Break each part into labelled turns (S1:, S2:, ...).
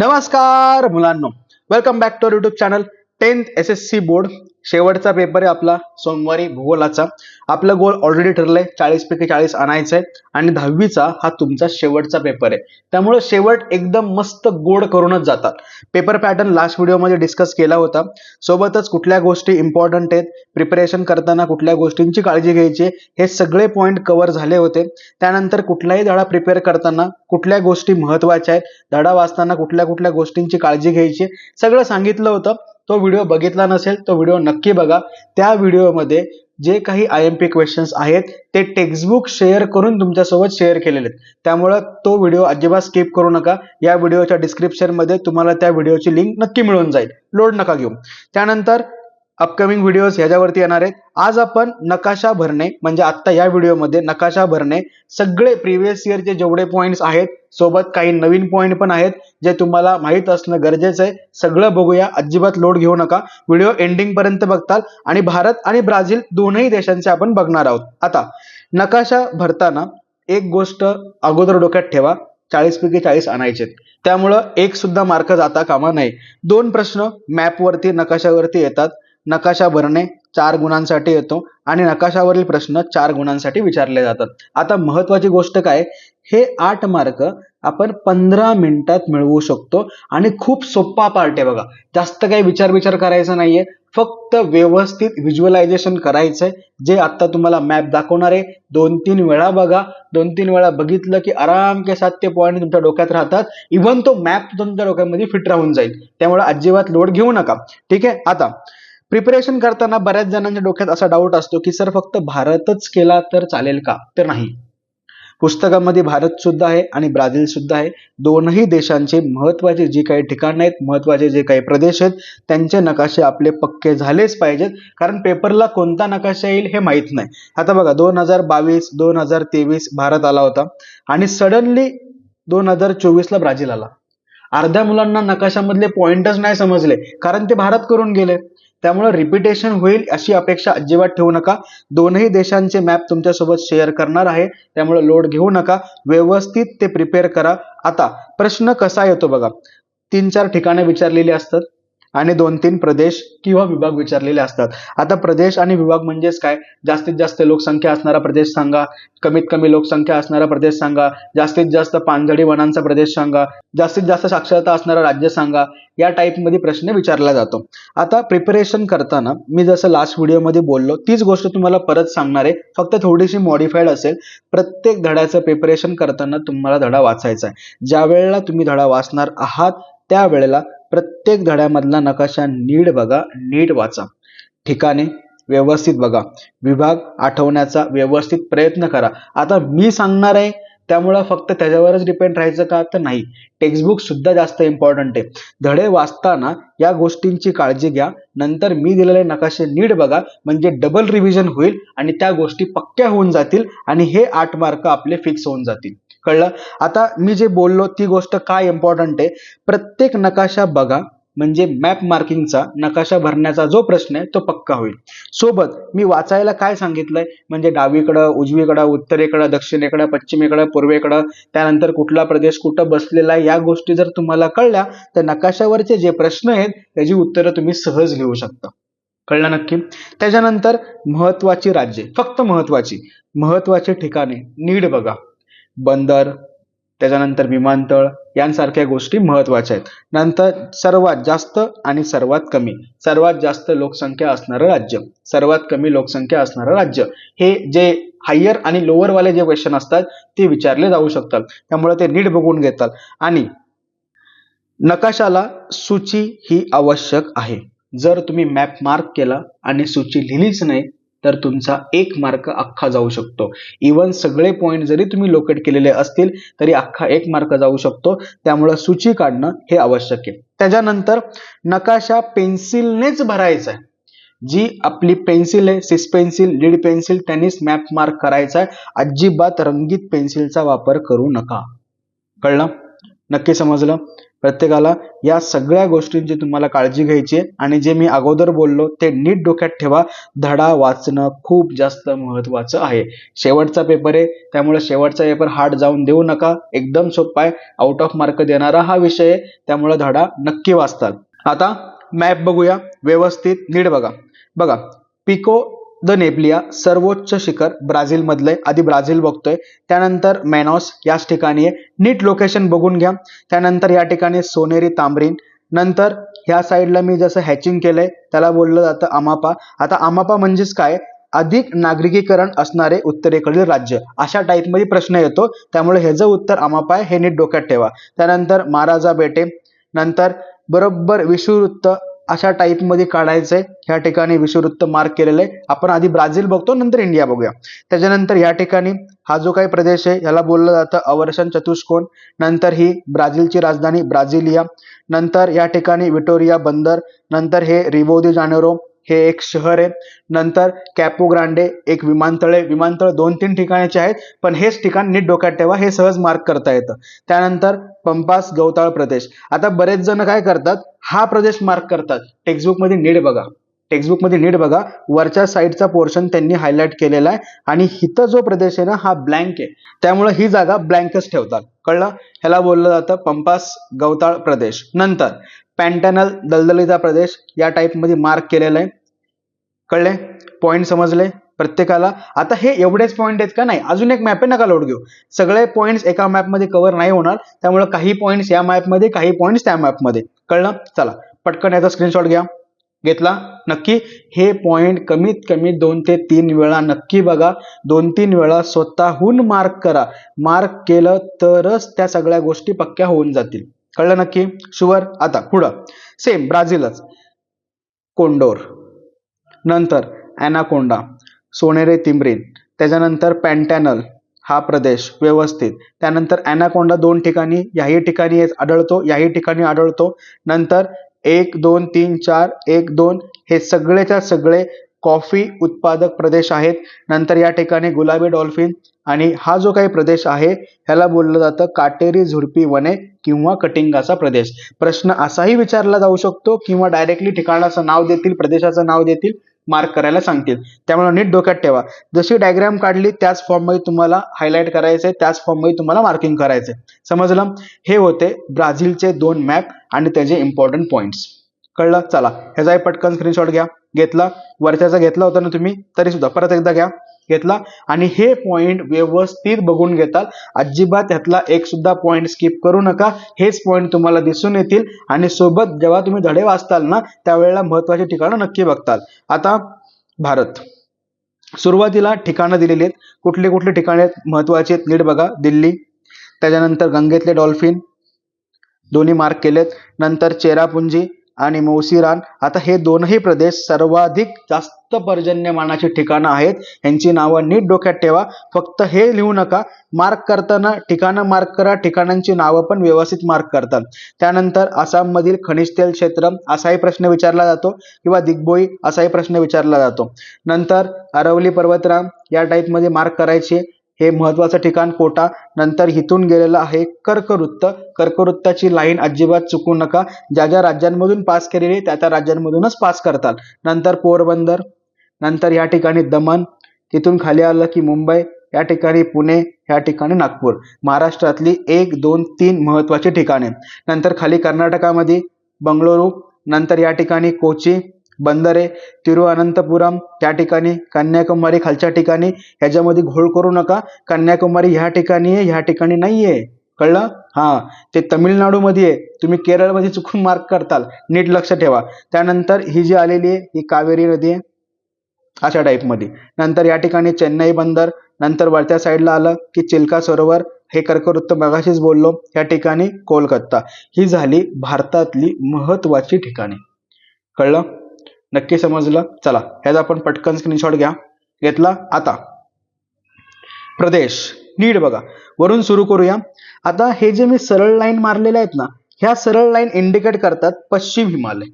S1: नमस्कार मुलांनो. Welcome back to YouTube channel tenth S S C board शेवटचा paper आहे आपला सोमवारी भूगोलाचा. आपलं गोल ऑलरेडी ठरलंय चाळीस पैकी चाळीस आणायचं आहे आणि दहावीचा हा तुमचा शेवटचा पेपर आहे. त्यामुळे शेवट एकदम मस्त गोड करूनच जातात. पेपर पॅटर्न लास्ट व्हिडिओमध्ये डिस्कस केला होता. सोबतच कुठल्या गोष्टी इम्पॉर्टंट आहेत प्रिपरेशन करताना कुठल्या गोष्टींची काळजी घ्यायची हे सगळे पॉईंट कव्हर झाले होते. त्यानंतर कुठलाही धडा प्रिपेअर करताना कुठल्या गोष्टी महत्त्वाच्या आहेत धडा वाचताना कुठल्या कुठल्या गोष्टींची काळजी घ्यायची सगळं सांगितलं होतं. तो व्हिडिओ बघितला नसेल तो व्हिडिओ नक्की बघा. त्या व्हिडिओमध्ये जे काही आय एम पी क्वेश्चन्स आहेत ते टेक्स्टबुक शेअर करून तुमच्यासोबत शेअर केलेले आहेत. त्यामुळं तो व्हिडिओ अजिबात स्किप करू नका. या व्हिडिओच्या डिस्क्रिप्शनमध्ये तुम्हाला त्या व्हिडिओची लिंक नक्की मिळून जाईल. लोड नका घेऊ. त्यानंतर अपकमिंग व्हिडिओज ह्याच्यावरती येणार आहेत. आज आपण नकाशा भरणे म्हणजे आत्ता या व्हिडिओमध्ये नकाशा भरणे सगळे प्रिव्हियस इयरचे जेवढे पॉईंट्स आहेत सोबत काही नवीन पॉईंट पण आहेत जे तुम्हाला माहीत असणं गरजेचं आहे. सगळं बघूया. अजिबात लोड घेऊ नका. व्हिडिओ एंडिंग पर्यंत बघताल आणि भारत आणि ब्राझील दोनही देशांचे आपण बघणार आहोत. आता नकाशा भरताना एक गोष्ट अगोदर डोक्यात ठेवा. चाळीसपैकी चाळीस आणायचे त्यामुळं एक सुद्धा मार्क जाता कामा नये. दोन प्रश्न मॅपवरती नकाशावरती येतात. नकाशा भरणे चार गुणांसाठी येतो आणि नकाशावरील प्रश्न चार गुणांसाठी विचारले जातात. आता महत्वाची गोष्ट काय? हे आठ मार्क आपण पंधरा मिनिटात मिळवू शकतो आणि खूप सोपा पार्ट आहे बघा. जास्त काही विचार विचार करायचा नाहीये. फक्त व्यवस्थित व्हिज्युअलायझेशन करायचंय. जे आता तुम्हाला मॅप दाखवणार आहे दोन तीन वेळा बघा. दोन तीन वेळा बघितलं की आराम के साथ ते पॉईंट तुमच्या डोक्यात राहतात. इव्हन तो मॅप तुमच्या डोक्यामध्ये फिट राहून जाईल. त्यामुळे अजिबात लोड घेऊ नका. ठीक आहे? आता प्रिपरेशन करताना बऱ्याच जणांच्या डोक्यात असा डाऊट असतो की सर फक्त भारतच केला तर चालेल का? तर नाही. पुस्तकामध्ये भारत सुद्धा आहे आणि ब्राझील सुद्धा आहे. दोनही देशांचे महत्त्वाचे जे काही ठिकाणं आहेत महत्त्वाचे जे काही प्रदेश आहेत त्यांचे नकाशे आपले पक्के झालेच पाहिजेत. कारण पेपरला कोणता नकाशा येईल हे माहीत नाही. आता बघा दोन हजार बावीस दोन हजार तेवीस भारत आला होता आणि सडनली दोन हजार चोवीसला ब्राझील आला. अर्ध्या मुलांना नकाशामधले पॉइंटच नाही समजले. कारण ते भारत करून गेले. त्यामुळे रिपिटेशन होईल अशी अपेक्षा अजिबात ठेवू नका. दोनही देशांचे मॅप तुमच्यासोबत शेअर करणार आहे. त्यामुळे लोड घेऊ नका. व्यवस्थित ते प्रिपेअर करा. आता प्रश्न कसा येतो बघा. तीन चार ठिकाणे विचारलेली असतात. आणि दोन तीन प्रदेश किंवा विभाग विचारलेले असतात. आता प्रदेश आणि विभाग म्हणजेच काय? जास्तीत जास्त लोकसंख्या असणारा प्रदेश सांगा. कमीत कमी लोकसंख्या असणारा प्रदेश सांगा. जास्तीत जास्त पानझडी वनांचा प्रदेश सांगा. जास्तीत जास्त साक्षरता असणारा राज्य सांगा. या टाईपमध्ये प्रश्न विचारला जातो. आता प्रिपरेशन करताना मी जसं लास्ट व्हिडिओमध्ये बोललो तीच गोष्ट तुम्हाला परत सांगणार आहे. फक्त थोडीशी मॉडिफाईड असेल. प्रत्येक धड्याचं प्रिपरेशन करताना तुम्हाला धडा वाचायचा आहे. ज्या वेळेला तुम्ही धडा वाचणार आहात त्यावेळेला प्रत्येक धड्यामधला नकाशा नीट बघा नीट वाचा. ठिकाणे व्यवस्थित बघा. विभाग आठवण्याचा व्यवस्थित प्रयत्न करा. आता मी सांगणार आहे त्यामुळं फक्त त्याच्यावरच डिपेंड राहायचं का तर नाही. टेक्स्टबुक सुद्धा जास्त इम्पॉर्टंट आहे. धडे वाचताना या गोष्टींची काळजी घ्या. नंतर मी दिलेले नकाशे नीट बघा म्हणजे डबल रिव्हिजन होईल आणि त्या गोष्टी पक्क्या होऊन जातील आणि हे आठ मार्क आपले फिक्स होऊन जातील. कळलं? आता मी जे बोललो ती गोष्ट काय इम्पॉर्टंट आहे? प्रत्येक नकाशा बघा म्हणजे मॅप मार्किंगचा नकाशा भरण्याचा जो प्रश्न आहे तो पक्का होईल. सोबत मी वाचायला काय सांगितलंय? म्हणजे डावीकडं उजवीकडं उत्तरेकडं दक्षिणेकडं पश्चिमेकडं पूर्वेकडं त्यानंतर कुठला प्रदेश कुठं बसलेला आहे या गोष्टी जर तुम्हाला कळल्या तर नकाशावरचे जे प्रश्न आहेत त्याची उत्तरं तुम्ही सहज लिहू शकता. कळलं नक्की? त्याच्यानंतर महत्वाची राज्ये. फक्त महत्वाची महत्वाची ठिकाणे. नीड बघा. बंदर त्याच्यानंतर विमानतळ यांसारख्या गोष्टी महत्त्वाच्या आहेत. नंतर सर्वात जास्त आणि सर्वात कमी. सर्वात जास्त लोकसंख्या असणारं राज्य. सर्वात कमी लोकसंख्या असणारं राज्य. हे जे हायर आणि लोअर वाले जे क्वेश्चन असतात ते विचारले जाऊ शकतात. त्यामुळे ते नीट बघून घेतात. आणि नकाशाला सूची ही आवश्यक आहे. जर तुम्ही मॅप मार्क केला आणि सूची लिहिलीच नाही तर तुमचा एक मार्क अख्खा जाऊ शकतो. इवन सगळे पॉईंट जरी तुम्ही लोकेट केलेले असतील तरी अख्खा एक मार्क जाऊ शकतो. त्यामुळे सूची काढणं हे आवश्यक आहे. त्याच्यानंतर नकाशा पेन्सिलनेच भरायचा आहे जी आपली पेन्सिल आहे सिस पेन्सिल लीड पेन्सिल त्यांनीच मॅप मार्क करायचा आहे अजिबात रंगीत पेन्सिलचा वापर करू नका. कळलं? नक्की समजलं? प्रत्येकाला या सगळ्या गोष्टींची तुम्हाला काळजी घ्यायची आहे आणि जे मी अगोदर बोललो ते नीट डोक्यात ठेवा. धडा वाचणं खूप जास्त महत्वाचं आहे. शेवटचा पेपर आहे त्यामुळे शेवटचा पेपर हार्ड जाऊन देऊ नका. एकदम सोपा आहे. आउट ऑफ मार्क देणारा हा विषय आहे. त्यामुळे धडा नक्की वाचतात. आता मॅप बघूया. व्यवस्थित नीट बघा. बघा पिको द नेप्लिया सर्वोच्च शिखर ब्राझीलमधलं आहे आधी ब्राझील बघतोय. त्यानंतर मॅनॉस याच ठिकाणी आहे. नीट लोकेशन बघून घ्या. त्यानंतर या ठिकाणी सोनेरी तांबरीन. नंतर ह्या साईडला मी जसं हॅचिंग केलंय त्याला बोललं जातं आमापा. आता आमापा म्हणजेच काय? अधिक नागरिकीकरण असणारे उत्तरेकडील राज्य. अशा टाईपमध्ये प्रश्न येतो. त्यामुळे ह्याचं उत्तर आमापा आहे. हे नीट डोक्यात ठेवा. त्यानंतर महाराजा बेटे. नंतर बरोबर विषुवृत्त अशा टाईपमध्ये काढायचंय ह्या ठिकाणी विषुववृत्त मार्क केलेलं आहे. आपण आधी ब्राझील बघतो नंतर इंडिया बघूया. त्याच्यानंतर या ठिकाणी हा जो काही प्रदेश आहे याला बोललं जातं अवर्षण चतुष्कोण. नंतर ही ब्राझीलची राजधानी ब्राझिलिया. नंतर या ठिकाणी विटोरिया बंदर. नंतर हे रिवो दी जानेरो. हे एक शहर आहे. नंतर कॅपो ग्रांडे एक विमानतळ आहे. विमानतळ दोन तीन ठिकाणाचे आहेत पण हेच ठिकाण नीट डोक्यात ठेवा हे सहज मार्क करता येतं. त्यानंतर पंपास गवताळ प्रदेश. आता बरेच जण काय करतात हा प्रदेश मार्क करतात. टेक्स्टबुकमध्ये नीट बघा. टेक्स्टबुकमध्ये नीट बघा. वरच्या साईडचा पोर्शन त्यांनी हायलाइट केलेला आहे आणि इथं जो प्रदेश आहे ना हा ब्लँक आहे. त्यामुळे ही जागा ब्लँकच ठेवतात. कळलं? ह्याला बोललं जातं पंपास गवताळ प्रदेश. नंतर पॅन्टॅनल दलदलीचा प्रदेश या टाईपमध्ये मार्क केलेला आहे. कळले? पॉईंट समजले? प्रत्येकाला? आता हे एवढेच पॉईंट आहेत का? नाही. अजून एक मॅप आहे नका लोड घेऊ. सगळे पॉईंट्स एका मॅपमध्ये कव्हर नाही होणार. त्यामुळे काही पॉईंट्स या मॅपमध्ये काही पॉईंट्स त्या मॅपमध्ये कळलं? चला. पटकन याचा स्क्रीनशॉट घ्या. घेतला? नक्की? हे पॉईंट कमीत कमी दोन ते तीन वेळा नक्की बघा. दोन तीन वेळा स्वतःहून मार्क करा. मार्क केलं तरच त्या सगळ्या गोष्टी पक्क्या होऊन जातील. कळलं नक्की? शुअर आता पुढं. सेम ब्राझीलच. कोंडोर. नंतर अॅनाकोंडा सोनेरे तिमरीन. त्याच्यानंतर पॅन्टॅनल. हा प्रदेश व्यवस्थित. त्यानंतर अॅनाकोंडा दोन ठिकाणी याही ठिकाणी आढळतो याही ठिकाणी आढळतो. नंतर एक दोन तीन चार एक दोन हे सगळेच्या सगळे कॉफी उत्पादक प्रदेश आहेत. नंतर या ठिकाणी गुलाबी डॉल्फिन आणि हा जो काही प्रदेश आहे ह्याला बोललं जातं काटेरी झुडपी वने किंवा कटिंगाचा प्रदेश. प्रश्न असाही विचारला जाऊ शकतो किंवा डायरेक्टली ठिकाणाचं नाव देतील प्रदेशाचं नाव देतील मार्क करायला सांगतील. त्यामुळे नीट डोक्यात ठेवा. जशी डायग्राम काढली त्याच फॉर्ममध्ये तुम्हाला हायलाईट करायचंय त्याच फॉर्ममध्ये तुम्हाला मार्किंग करायचंय. समजलं? हे होते ब्राझीलचे दोन मॅप आणि त्याचे इम्पॉर्टंट पॉईंट्स कळलं? चला ह्याचा पटकन स्क्रीनशॉट घ्या. घेतला. वरच्याचा घेतला होता ना तुम्ही? तरी सुद्धा. परत एकदा घ्या. घेतला. आणि हे पॉइंट व्यवस्थित बघून घेताल. अजिबात ह्यातला एक सुद्धा पॉइंट स्किप करू नका. हेच पॉइंट तुम्हाला दिसून येतील. आणि सोबत जेव्हा तुम्ही धडे वाचताल ना त्यावेळेला महत्वाची ठिकाणं नक्की बघताल. आता भारत. सुरुवातीला ठिकाणं दिलेली आहेत. कुठली कुठली ठिकाणे आहेत? महत्वाची आहेत? नीट बघा. दिल्ली. त्याच्यानंतर गंगेतले डॉल्फिन दोन्ही मार्क केलेत. नंतर चेरापुंजी. आणि मौसिरान आता हे दोनही प्रदेश सर्वाधिक जास्त पर्जन्यमानाची ठिकाणं आहेत. यांची नावं नीट डोक्यात ठेवा. फक्त हे लिहू नका. मार्क करताना ठिकाणं मार्क करा. ठिकाणांची नावं पण व्यवस्थित मार्क करतात त्यानंतर आसाममधील खनिज तेल क्षेत्र असाही प्रश्न विचारला जातो किंवा दिग्बोई असाही प्रश्न विचारला जातो. नंतर अरवली पर्वतरांग या टाईपमध्ये मार्क करायचे. हे महत्वाचं ठिकाण कोटा. नंतर इथून गेलेलं आहे कर्कवृत्त. कर्कवृत्ताची लाईन अजिबात चुकू नका. ज्या ज्या राज्यांमधून पास केलेली त्या त्या राज्यांमधूनच पास करतात. नंतर पोरबंदर. नंतर या ठिकाणी दमन तिथून खाली आलं की मुंबई. या ठिकाणी पुणे. या ठिकाणी नागपूर. महाराष्ट्रातली एक दोन तीन महत्वाची ठिकाणे. नंतर खाली कर्नाटकामध्ये बंगळुरू. नंतर या ठिकाणी कोची. बंदरे तिरुअनंतपुरम त्या ठिकाणी कन्याकुमारी खालच्या ठिकाणी ह्याच्यामध्ये घोळ करू नका. कन्याकुमारी ह्या ठिकाणी आहे ह्या ठिकाणी नाही आहे. कळलं? हा. ते तामिळनाडूमध्ये आहे. तुम्ही केरळमध्ये चुकून मार्क करताल. नीट लक्ष ठेवा. त्यानंतर ही जी आलेली आहे ही कावेरी नदी आहे अशा टाईपमध्ये. नंतर या ठिकाणी चेन्नई बंदर नंतर वरच्या साईडला आलं की चिल्का सरोवर हे कर्कवृत्त मगाशीच बोललो या ठिकाणी कोलकाता. ही झाली भारतातली महत्वाची ठिकाणे. कळलं? नक्की समजलं? चला ह्याचा आपण पटकन स्क्रीनशॉट घ्या. घेतला? आता. प्रदेश. नीट बघा. वरून सुरू करूया. आता हे जे मी सरळ लाईन मारलेले आहेत ना ह्या सरळ लाईन इंडिकेट करतात पश्चिम हिमालय.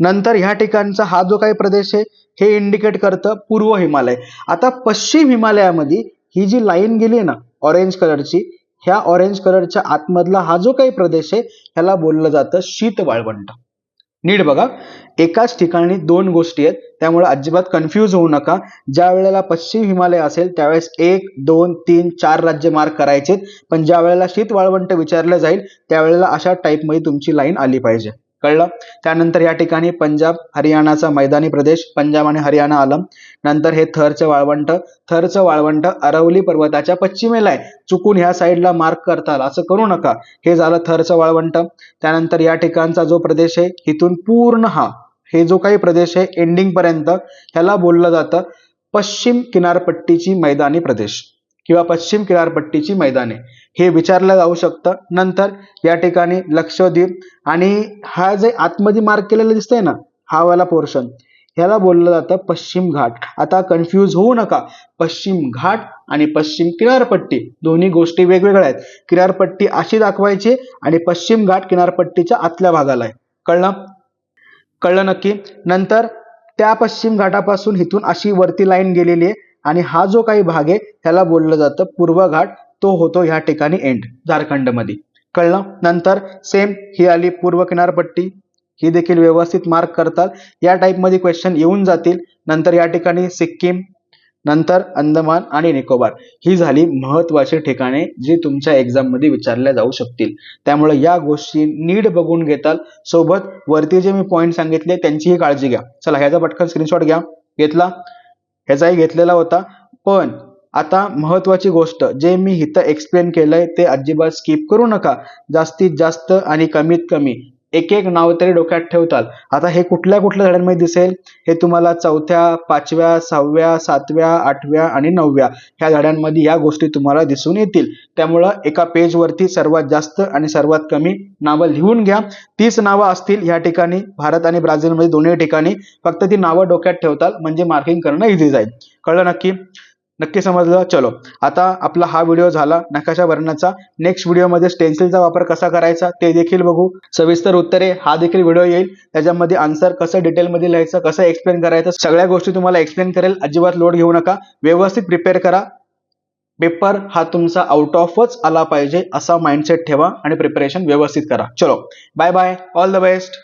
S1: नंतर ह्या ठिकाणचा हा जो काही प्रदेश आहे हे इंडिकेट करतं पूर्व हिमालय. आता पश्चिम हिमालयामध्ये ही जी लाईन गेली ना ऑरेंज कलरची ह्या ऑरेंज कलरच्या आतमधला हा जो काही प्रदेश आहे ह्याला बोललं जातं शीत वाळवंट नीट बघा. एकाच ठिकाणी दोन गोष्टी आहेत. त्यामुळे अजिबात कन्फ्यूज होऊ नका. ज्या वेळेला पश्चिम हिमालय असेल त्यावेळेस एक दोन तीन चार राज्य मार्क करायचे पण ज्या वेळेला शीत वाळवंट विचारलं जाईल त्यावेळेला अशा टाईपमध्ये तुमची लाईन आली पाहिजे. कळलं? त्यानंतर या ठिकाणी पंजाब हरियाणाचा मैदानी प्रदेश पंजाब आणि हरियाणा आलं नंतर हे थरचं वाळवंट थरचं वाळवंट अरवली पर्वताच्या पश्चिमेला आहे. चुकून ह्या साईडला मार्क करताल असं करू नका. हे झालं थरचं वाळवंट. त्यानंतर या ठिकाणचा जो प्रदेश आहे इथून पूर्ण हा हे जो काही प्रदेश आहे एंडिंग पर्यंत ह्याला बोललं जातं पश्चिम किनारपट्टीची मैदानी प्रदेश. किंवा पश्चिम किनारपट्टीची मैदाने. हे विचारलं जाऊ शकतं. नंतर या ठिकाणी लक्षद्वीप आणि हा जे आतमध्ये मार्क केलेलं दिसतंय ना हा वाला पोर्शन ह्याला बोललं जातं पश्चिम घाट. आता कन्फ्यूज होऊ नका. पश्चिम घाट आणि पश्चिम किनारपट्टी दोन्ही गोष्टी वेगवेगळ्या आहेत. किनारपट्टी अशी दाखवायची आणि पश्चिम घाट किनारपट्टीच्या आतल्या भागाला आहे. कळलं? कळलं नक्की? नंतर त्या पश्चिम घाटापासून इथून अशी वरती लाईन गेलेली आहे. आणि हा जो काही भाग आहे त्याला बोललं जातं पूर्व घाट तो होतो ह्या ठिकाणी एंड झारखंडमध्ये. कळलं? नंतर सेम ही आली पूर्व किनारपट्टी. ही देखील व्यवस्थित मार्क करतात या टाईपमध्ये क्वेश्चन येऊन जातील. नंतर या ठिकाणी सिक्कीम नंतर अंदमान आणि निकोबार. ही झाली महत्वाची ठिकाणे जी तुमच्या एक्झाममध्ये विचारल्या जाऊ शकतील. त्यामुळे या गोष्टी नीट बघून घेताल. सोबत वरती जे मी पॉईंट सांगितले त्यांचीही काळजी घ्या. चला ह्याचा पटकन स्क्रीनशॉट घ्या. घेतला? ह्याचाही घेतलेला होता. पण आता महत्वाची गोष्ट जे मी इथं एक्सप्लेन केलंय ते अजिबात स्किप करू नका. जास्तीत जास्त आणि कमीत कमी. एक एक नाव तरी डोक्यात ठेवताल आता हे कुठल्या कुठल्या धड्यांमध्ये दिसेल? हे तुम्हाला चौथ्या पाचव्या सहाव्या सातव्या आठव्या आणि नवव्या ह्या धड्यांमध्ये या गोष्टी तुम्हाला दिसून येतील. त्यामुळं एका पेजवरती सर्वात जास्त आणि सर्वात कमी नावं लिहून घ्या. तीच नावं असतील ह्या ठिकाणी. भारत आणि ब्राझीलमध्ये दोन्ही ठिकाणी. फक्त ती नावं डोक्यात ठेवताल म्हणजे मार्किंग करणं इझी जाईल. कळलं नक्की? नक्की समजलं? चलो. आता आपला हा व्हिडिओ झाला. नकाशा भरण्याचा. नेक्स्ट व्हिडिओमध्ये स्टेन्सिलचा वापर कसा करायचा ते देखील बघू. सविस्तर उत्तरे हा देखील व्हिडिओ येईल. त्याच्यामध्ये आन्सर कसं डिटेलमध्ये लिहायचं कसं एक्सप्लेन करायचं सगळ्या गोष्टी तुम्हाला एक्सप्लेन करेल. अजिबात लोड घेऊ नका. व्यवस्थित प्रिपेअर करा. पेपर हा तुमचा आउट ऑफच आला पाहिजे असा माइंडसेट ठेवा आणि प्रिपरेशन व्यवस्थित करा. चलो. Bye bye all the best